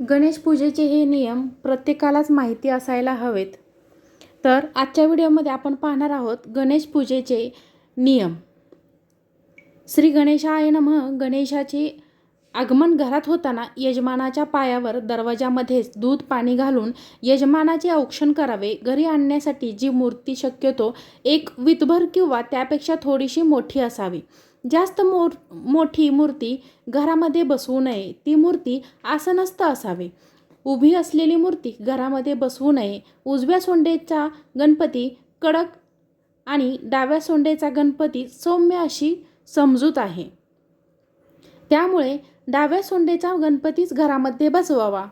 गणेश पूजेचे हे नियम प्रत्येकालाच माहिती असायला हवेत. तर आजच्या व्हिडिओमध्ये आपण पाहणार आहोत गणेश पूजेचे नियम. श्री गणेशाय नमः. गणेशाचे आगमन घरात होताना यजमानाच्या पायावर दरवाजामध्येच दूध पाणी घालून यजमानाचे औक्षण करावे. घरी आणण्यासाठी जी मूर्ती शक्यतो एक वितभर किंवा त्यापेक्षा थोडीशी मोठी असावी. जास्त मोर मोठी मूर्ती घरामध्ये बसवू नये. ती मूर्ती आसनस्थ असावी. उभी असलेली मूर्ती घरामध्ये बसवू नये. उजव्या सोंडेचा गणपती कडक आणि डाव्या सोंडेचा गणपती सौम्य अशी समजूत आहे. त्यामुळे डाव्या सोंडेचा गणपतीच घरामध्ये बसवावा.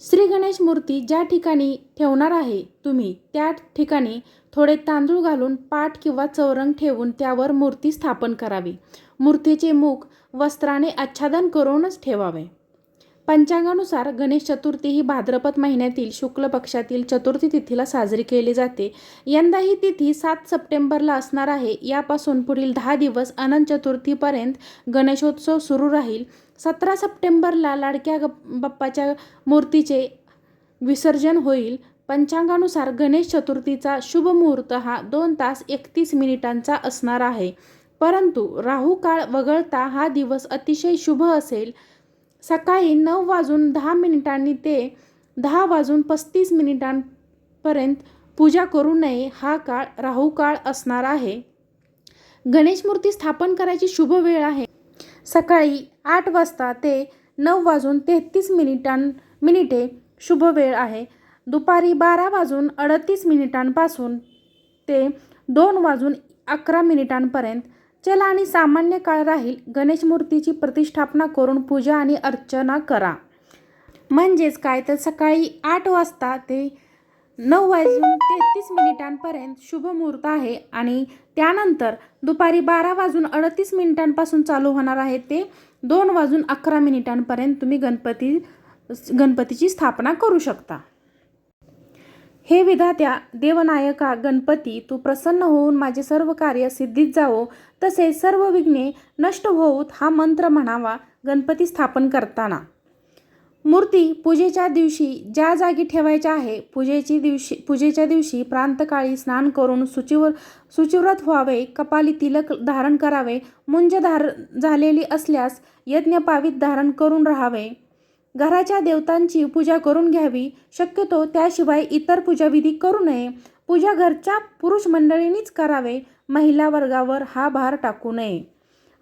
श्री गणेश मूर्ती ज्या ठिकाणी ठेवणार आहे तुम्ही त्या ठिकाणी थोडे तांदूळ घालून पाट किंवा चौरंग ठेवून त्यावर मूर्ती स्थापन करावी. मूर्तीचे मुख वस्त्राने आच्छादन करूनच ठेवावे. पंचांगानुसार गणेश चतुर्थी ही भाद्रपद महिन्यातील शुक्ल पक्षातील चतुर्थी तिथीला साजरी केली जाते. यंदा ही तिथी सात सप्टेंबरला असणार आहे. यापासून पुढील दहा दिवस अनंत चतुर्थीपर्यंत गणेशोत्सव सुरू राहील. सतरा सप्टेंबरला लाडक्या बाप्पाच्या मूर्तीचे विसर्जन होईल. पंचांगानुसार गणेश चतुर्थीचा शुभ मुहूर्त हा दोन तास एकतीस मिनिटांचा असणार आहे. परंतु राहू काळ वगळता हा दिवस अतिशय शुभ असेल. सकाळी नऊ वाजून दहा मिनिटांनी ते दहा वाजून पस्तीस मिनिटांपर्यंत पूजा करू नये हा काळ राहू काळ असणार आहे. गणेश मूर्ती स्थापन करायची शुभ वेळ आहे. सकाळी आठ वाजता ते नऊ वाजून तेहतीस मिनिटां मिनिटे शुभ वेळ आहे. दुपारी बारा वाजून अडतीस मिनिटांपासून ते दोन वाजून अकरा मिनिटांपर्यंत चला आणि सामान्य काळ राहील. गणेश मूर्तीची प्रतिष्ठापना करून पूजा आणि अर्चना करा. म्हणजेच काय? तर सकाळी आठ वाजता ते नऊ वाजून तेहतीस मिनिटांपर्यंत शुभ मुहूर्त आहे आणि त्यानंतर दुपारी बारा वाजून अडतीस मिनिटांपासून चालू होणार आहे ते दोन वाजून अकरा मिनिटांपर्यंत तुम्ही गणपती गणपतीची स्थापना करू शकता. हे विधात्या देवनायका गणपती तू प्रसन्न होऊन माझे सर्व कार्य सिद्धीत जावो. तसेच सर्व विघ्ने नष्ट होऊत हा मंत्र म्हणावा गणपती स्थापन करताना. मूर्ती पूजेच्या दिवशी ज्या जागी ठेवायच्या आहे पूजेची दिवशी पूजेच्या दिवशी प्रांतकाळी स्नान करून सुचिवर सुचिव्रत व्हावे कपाली तिलक धारण करावे मुंज धार झालेली असल्यास यज्ञपावीत धारण करून राहावे. घराच्या देवतांची पूजा करून घ्यावी. शक्यतो त्याशिवाय इतर पूजाविधी करू नये. पूजा घरच्या पुरुष मंडळींनीच करावे. महिला वर्गावर हा भार टाकू नये.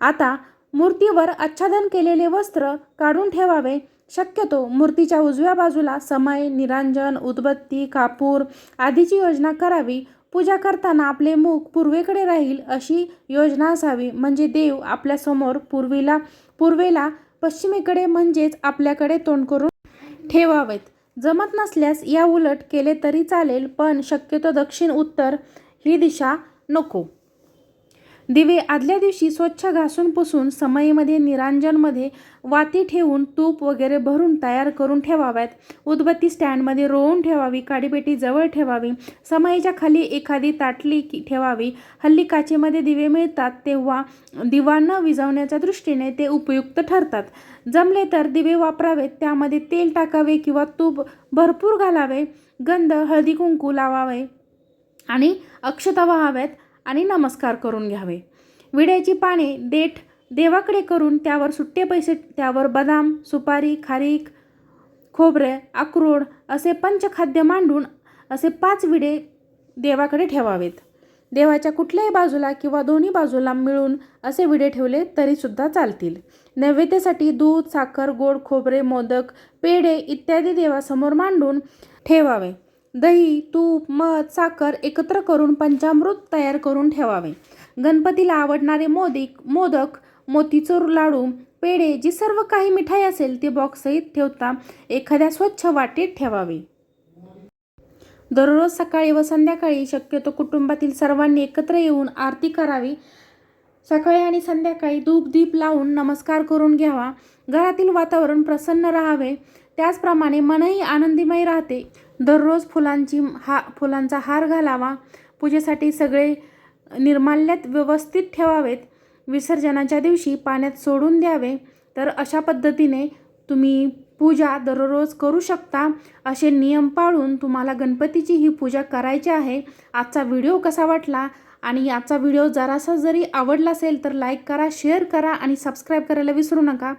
आता मूर्तीवर आच्छादन केलेले वस्त्र काढून ठेवावे. शक्यतो मूर्तीच्या उजव्या बाजूला समय निरांजन उदबत्ती कापूर आदीची योजना करावी. पूजा करताना आपले मुख पूर्वेकडे राहील अशी योजना असावी. म्हणजे देव आपल्यासमोर पूर्वीला पूर्वेला पश्चिमेकडे म्हणजेच आपल्याकडे तोंड करून ठेवावेत. जमत नसल्यास या उलट केले तरी चालेल पण शक्यतो दक्षिण उत्तर ही दिशा नको. दिवे आदल्या दिवशी स्वच्छ घासून पुसून समयीमध्ये निरांजनमध्ये वाती ठेवून तूप वगैरे भरून तयार करून ठेवाव्यात. उदबत्ती स्टँडमध्ये रोवून ठेवावी काडीपेटी जवळ ठेवावी समईच्या खाली एखादी ताटली की ठेवावी. हल्ली काचेमध्ये दिवे मिळतात तेव्हा दिवा न विझवण्याच्या दृष्टीने ते उपयुक्त ठरतात. जमले तर दिवे वापरावेत त्यामध्ये तेल टाकावे किंवा तूप भरपूर घालावे गंध हळदी कुंकू लावावे आणि अक्षता व्हाव्यात. आणि नमस्कार करून घ्यावे. विड्याची पाने देठ देवाकडे करून त्यावर सुट्टे पैसे त्यावर बदाम सुपारी खारीक खोबरे अक्रोड असे पंचखाद्य मांडून असे पाच विडे देवाकडे ठेवावेत. देवाच्या कुठल्याही बाजूला किंवा दोन्ही बाजूला मिळून असे विडे ठेवले तरीसुद्धा चालतील. नैवेद्यासाठी दूध साखर गोड खोबरे मोदक पेढे इत्यादी देवासमोर मांडून ठेवावे. दही तूप मध साखर एकत्र करून पंचामृत तयार करून ठेवावे. गणपतीला आवडणारे मोदिक मोदक मोतीचूर लाडू पेढे जी सर्व काही मिठाई असेल ती बॉक्ससहित ठेवता एखाद्या स्वच्छ वाटीत ठेवावे. दररोज सकाळी व संध्याकाळी शक्यतो कुटुंबातील सर्वांनी एकत्र येऊन आरती करावी. सकाळी आणि संध्याकाळी धूप दीप लावून नमस्कार करून घ्यावा. घरातील वातावरण प्रसन्न राहावे. त्याचप्रमाणे मनही आनंदीमय राहते. दररोज फुलांची हा फुलांचा हार घालावा. पूजेसाठी सगळे निर्माल्यात व्यवस्थित ठेवावेत. विसर्जनाच्या दिवशी पाण्यात सोडून द्यावे. तर अशा पद्धतीने तुम्ही पूजा दररोज करू शकता. असे नियम पाळून तुम्हाला गणपतीची ही पूजा करायची आहे. आजचा व्हिडिओ कसा वाटला? आणि आजचा व्हिडिओ जरासा जरी आवडला असेल तर लाईक करा शेअर करा आणि सबस्क्राईब करायला विसरू नका.